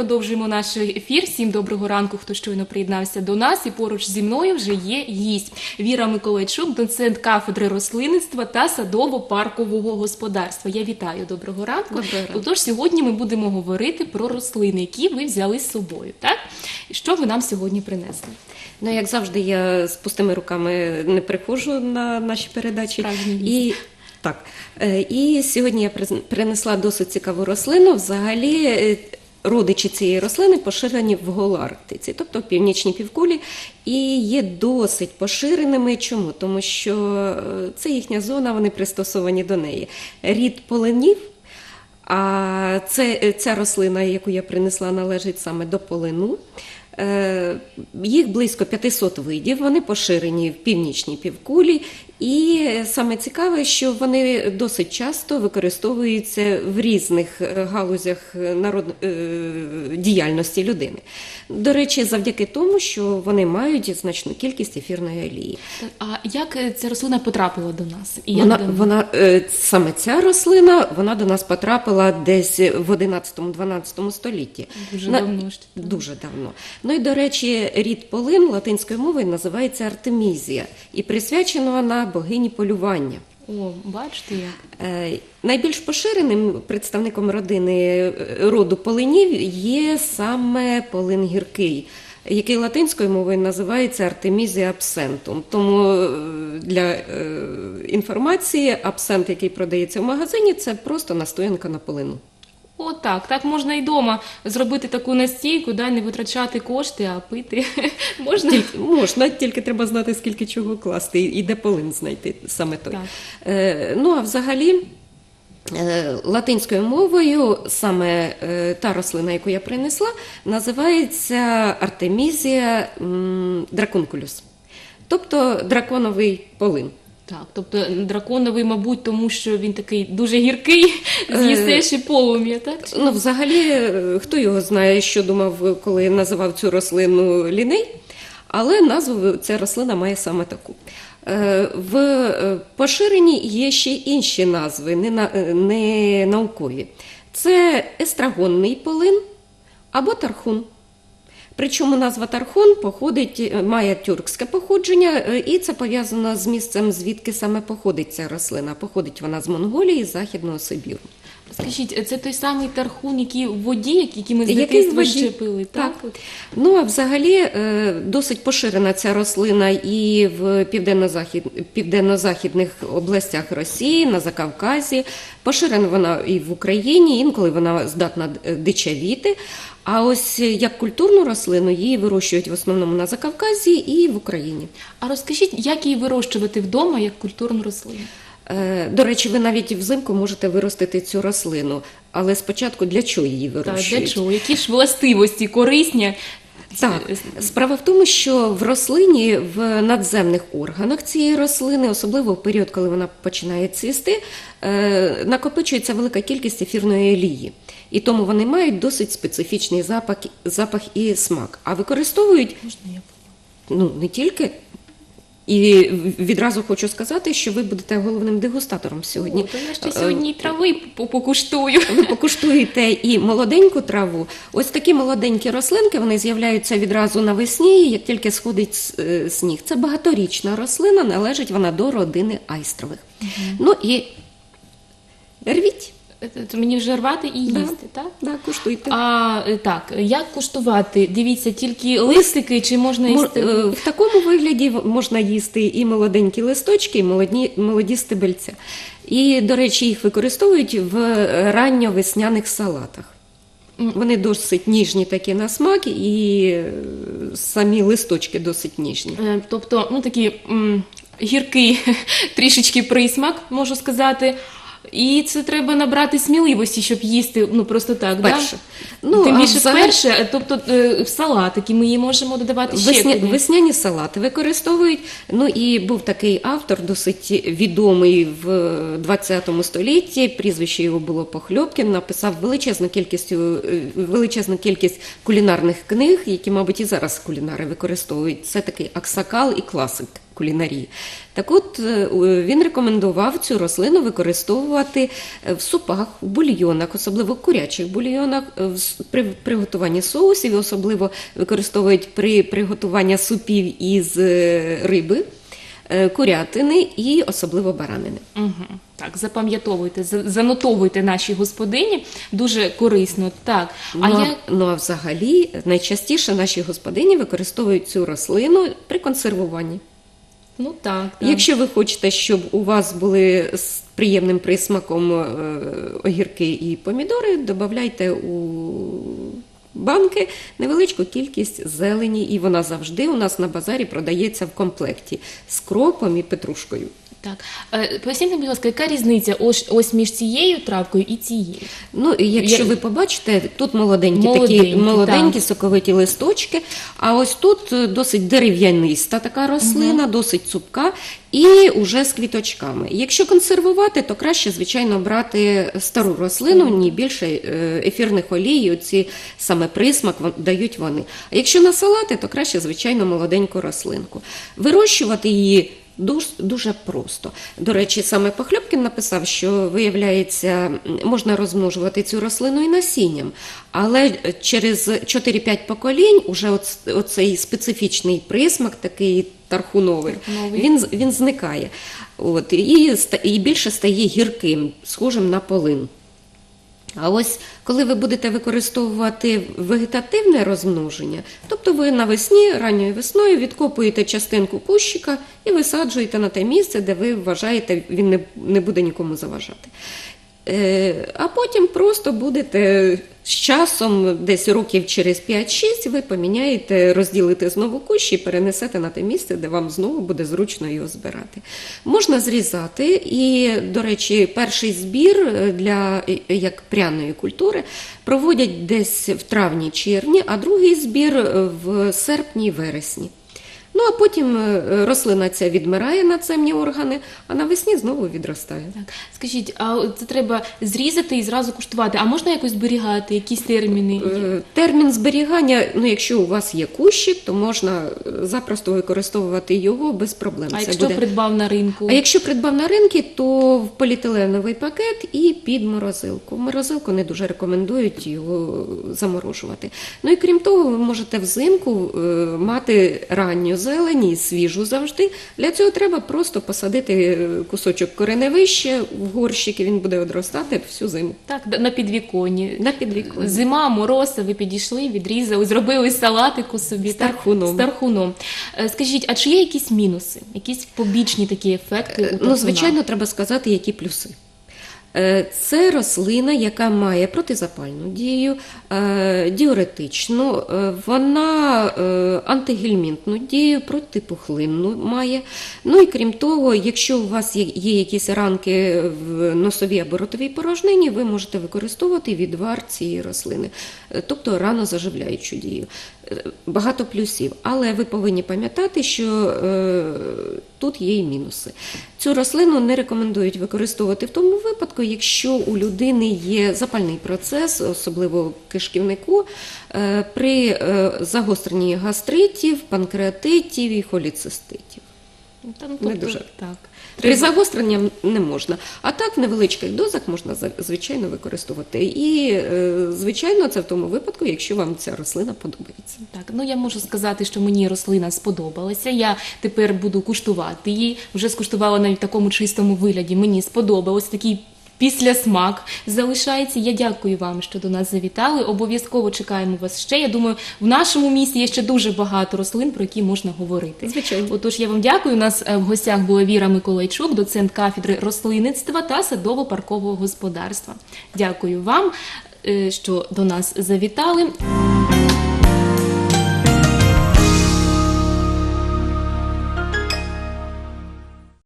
продовжуємо наш ефір. Всім доброго ранку, хто щойно приєднався до нас. І поруч зі мною вже є гість Віра Миколайчук, доцент кафедри рослинництва та садово-паркового господарства. Я вітаю доброго ранку. Доброго ранку. Отож, сьогодні ми будемо говорити про рослини, які ви взяли з собою. Так що ви нам сьогодні принесли? Ну, як завжди, я з пустими руками не приходжу на наші передачі. І, так. Е, І сьогодні я принесла досить цікаву рослину. Взагалі, е, родичі цієї рослини поширені в Голарктиці, тобто в північній півкулі, і є досить поширеними. Чому? Тому що е, це їхня зона, вони пристосовані до неї. Рід полинів. А це, ця рослина, яку я принесла, належить саме до полину. Е, Їх близько 500 видів, вони поширені в північній півкулі. І саме цікаве, що вони досить часто використовуються в різних е, галузях народ... е, діяльності людини. До речі, завдяки тому, що вони мають значну кількість ефірної олії. А як е, ця рослина потрапила до нас? І Вона, давно? вона е, саме ця рослина вона до нас потрапила десь в 11-12 столітті. Дуже На- давно ж. Дуже давно. Ну і до речі, рід полин латинською мовою називається Артемізія, і присвячена вона богині полювання. О, бачите як. Е, Найбільш поширеним представником родини е, роду полинів є саме полин гіркий, який латинською мовою називається Артемізія абсентум. Тому е, для інформації абсент, який продається в магазині, це просто настоянка на полину. О, так, так можна і вдома зробити таку настійку, да, не витрачати кошти, а пити можна. Тільки, можна, тільки треба знати, скільки чого класти, і де полин знайти саме той. Так. Е, ну а взагалі. е, Латинською мовою саме е, та рослина, яку я принесла, називається Артемізія дракункулюс, тобто драконовий полин. Так, тобто драконовий, мабуть, тому що він такий дуже гіркий, з'їсиш і полум'я, так? Ну, взагалі, е, хто його знає, що думав, коли називав цю рослину ліней, але назву ця рослина має саме таку. Е, В е, поширенні є ще інші назви, не, на, е, не наукові. Це естрагонний полин або тархун. Причому назва Тархон походить, е, має тюркське походження, е, і це пов'язано з місцем, звідки саме походить ця рослина. Походить вона з Монголії, з Західного Сибіру. Скажіть, це той самий тархун, який в воді, який ми з дитинства щепили, так? Так. Ну а взагалі е, досить поширена ця рослина і в південно-захід, південно-західних областях Росії, на Закавказі. Поширена вона і в Україні, інколи вона здатна е, дичавіти. А ось як культурну рослину її вирощують в основному на Закавказі і в Україні. А розкажіть, як її вирощувати вдома як культурну рослину? Е, До речі, ви навіть взимку можете виростити цю рослину, але спочатку для чого її Так, для чого? Які ж властивості корисні? Так, Е, справа в тому, що в рослині в надземних органах цієї рослини, особливо в період, коли вона починає цвісти, е, накопичується велика кількість ефірної олії. І тому вони мають досить специфічний запах, запах і смак. А використовують Можна я? ну не тільки. І відразу хочу сказати, що ви будете головним дегустатором сьогодні. О, то я ще сьогодні і трави покуштую. ви покуштуєте і молоденьку траву. Ось такі молоденькі рослинки вони з'являються відразу навесні, як тільки сходить е, сніг. Це багаторічна рослина, належить вона до родини айстрових. Ну і рвіть, Це Мені вже рвати і Да. їсти, так? да, куштуйте. А е, так, як куштувати? Дивіться, тільки листики чи можна їсти? е, В такому вигляді можна їсти і молоденькі листочки, і молоді, молоді стебельця. І, до речі, їх використовують в е, ранньовесняних салатах. Вони досить ніжні такі на смак, і самі листочки досить ніжні. Тобто, ну такий м, гіркий трішечки присмак, можу сказати. І це треба набрати сміливості, щоб їсти ну просто так. Вперше. Да? Ну, Тим більше взагалі- вперше, е, тобто е, в салатики ми її можемо додавати ще Весня, весняні салати використовують. Ну і був такий автор, досить відомий в 20 столітті. Прізвище його було Похльопкін. Написав величезну кількість, величезну кількість кулінарних книг, які, мабуть, і зараз кулінари використовують. Це такий аксакал і класик кулінарії. Так от е, він рекомендував цю рослину використовувати е, в супах, в бульйонах, особливо в курячих бульйонах, е, в при приготуванні соусів, особливо використовують при приготуванні супів із риби, курятини і особливо баранини. Угу. Так, запам'ятовуйте, занотовуйте наші господині. Дуже корисно. Так. А ну, я ну а взагалі найчастіше наші господині використовують цю рослину при консервуванні. Ну так, так. Якщо ви хочете, щоб у вас були з приємним присмаком е, огірки і помідори, додавайте у банки невеличку кількість зелені, і вона завжди у нас на базарі продається в комплекті з кропом і петрушкою. Так, Е, поясніть, будь ласка, яка різниця ось, ось між цією травкою і цією? Ну, і якщо Я- ви побачите, тут молоденькі, Молоденькі, такі молоденькі так. соковиті листочки, а ось тут е, досить дерев'яниста така рослина, досить цупка і уже з квіточками. Якщо консервувати, то краще, звичайно, брати стару рослину, ні більше е, ефірних олій, оці саме присмак дають вони. А якщо на салати, то краще, звичайно, молоденьку рослинку. Вирощувати її Дуже, дуже просто. До речі, саме Похльопкін написав, що виявляється, можна розмножувати цю рослину і насінням, але через 4-5 поколінь уже оц- оцей специфічний присмак, такий тархуновий, Тархуновий. він, він зникає. От, і, і більше стає гірким, схожим на полин. А ось коли ви будете використовувати вегетативне розмноження, тобто ви навесні, ранньою весною відкопуєте частинку кущика і висаджуєте на те місце, де ви вважаєте, він не, буде нікому заважати. Е, А потім просто будете з часом, десь років через 5-6, ви поміняєте, розділите знову кущі і перенесете на те місце, де вам знову буде зручно його збирати. Можна зрізати, і, до речі, перший збір е, для е, як пряної культури проводять десь в травні-червні, а другий збір в серпні-вересні. Ну а потім е, рослина ця відмирає надземні органи, а навесні знову відростає. Так, скажіть, а це треба зрізати і зразу куштувати? А можна якось зберігати, якісь терміни? Е, Термін зберігання, ну якщо у вас є кущик, то можна е, запросто використовувати його без проблем. А Це якщо буде- придбав на ринку? А якщо придбав на ринку, то в поліетиленовий пакет і під морозилку. В морозилку не дуже рекомендують його заморожувати. Ну і крім того, ви можете взимку мати ранню зелень і свіжу завжди. Для цього треба просто посадити е, кусочок кореневище в горщик, і він буде одростати всю зиму. Так, на підвіконні. На підвіконні. Зима, мороз, ви підійшли, відрізали, зробили салатику собі. З так? тархуном. З тархуном. Е, Скажіть, а чи є якісь мінуси, якісь побічні такі ефекти? у Ну, звичайно, треба сказати, які плюси. Е, Це рослина, яка має протизапальну дію, е, діуретичну, е, вона антигельмінтну дію, протипухлинну має. Ну і крім того, якщо у вас є, якісь ранки в носовій або ротовій порожнині, ви можете використовувати відвар цієї рослини, тобто рано заживляючу дію. Багато плюсів, але ви повинні пам'ятати, що тут є і мінуси. Цю рослину не рекомендують використовувати в тому випадку, якщо у людини є запальний процес, особливо кишківнику, е, при е, загостренні гастритів, панкреатитів і холіциститів. Та, тобто, не дуже. Так. При загостренні не можна. А так в невеличких дозах можна звичайно використовувати. І, е, звичайно, це в тому випадку, якщо вам ця рослина подобається. Так, ну я можу сказати, що мені рослина сподобалася. Я тепер буду куштувати її. Вже скуштувала навіть в такому чистому вигляді. Мені сподобалось такий. Після смак залишається. Я дякую вам, що до нас завітали. Обов'язково чекаємо вас ще. Я думаю, в нашому місті є ще дуже багато рослин, про які можна говорити. Звичайно. Отож, я вам дякую. У нас е, в гостях була Віра Миколайчук, доцент кафедри рослинництва та садово-паркового господарства. Дякую вам, е, що до нас завітали.